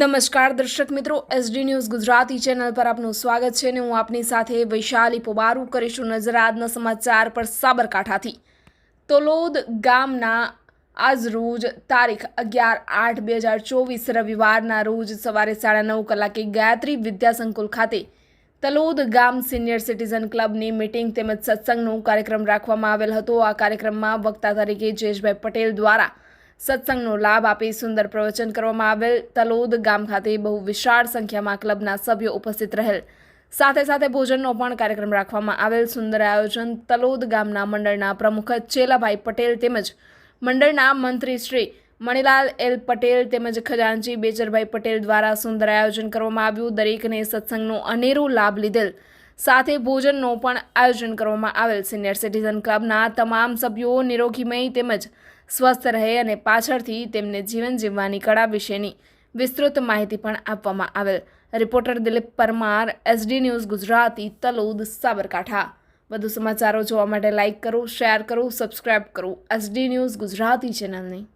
નમસ્કાર દર્શક મિત્રો એસડી ન્યૂઝ ગુજરાતી ચેનલ પર આપનું સ્વાગત છે અને હું આપની સાથે વૈશાલી પોબારું કરીશું નજર આજના સમાચાર પર સાબરકાંઠાથી. તલોદ ગામના આજ રોજ તારીખ અગિયાર આઠ બે હજાર ચોવીસ રવિવારના રોજ સવારે સાડા નવ કલાકે ગાયત્રી વિદ્યાસંકુલ ખાતે તલોદ ગામ સિનિયર સિટીઝન ક્લબની મિટિંગ તેમજ સત્સંગનો કાર્યક્રમ રાખવામાં આવેલ હતો. આ કાર્યક્રમમાં વક્તા તરીકે જયેશભાઈ પટેલ દ્વારા સત્સંગનો લાભ આપી સુંદર પ્રવચન કરવામાં આવેલ. તલોદ ગામ ખાતે બહુ વિશાળ સંખ્યામાં ક્લબના સભ્યો ઉપસ્થિત રહેલ. સાથે સાથે ભોજનનો પણ કાર્યક્રમ રાખવામાં આવેલ. સુંદર આયોજન તલોદ ગામના મંડળના પ્રમુખ ચેલાભાઈ પટેલ તેમજ મંડળના મંત્રી શ્રી મણિલાલ એલ પટેલ તેમજ ખજાનચી બેચરભાઈ પટેલ દ્વારા સુંદર આયોજન કરવામાં આવ્યું. દરેકને સત્સંગનો અનેરો લાભ લીધેલ. સાથે ભોજનનો પણ આયોજન કરવામાં આવેલ સિનિયર સિટીઝન ક્લબના તમામ સભ્યો નિરોગીમય તેમજ સ્વસ્થ રહે અને પાછળથી તેમને જીવન જીવવાની કળા વિશેની વિસ્તૃત માહિતી પણ આપવામાં આવેલ. Reporter Dilip Parmar, SD news Gujarati, Talod, Sabarkantha. વધુ સમાચારો જોવા માટે લાઇક કરો, શેર કરો, સબસ્ક્રાઇબ કરો એસડી ન્યૂઝ ગુજરાતી ચેનલને.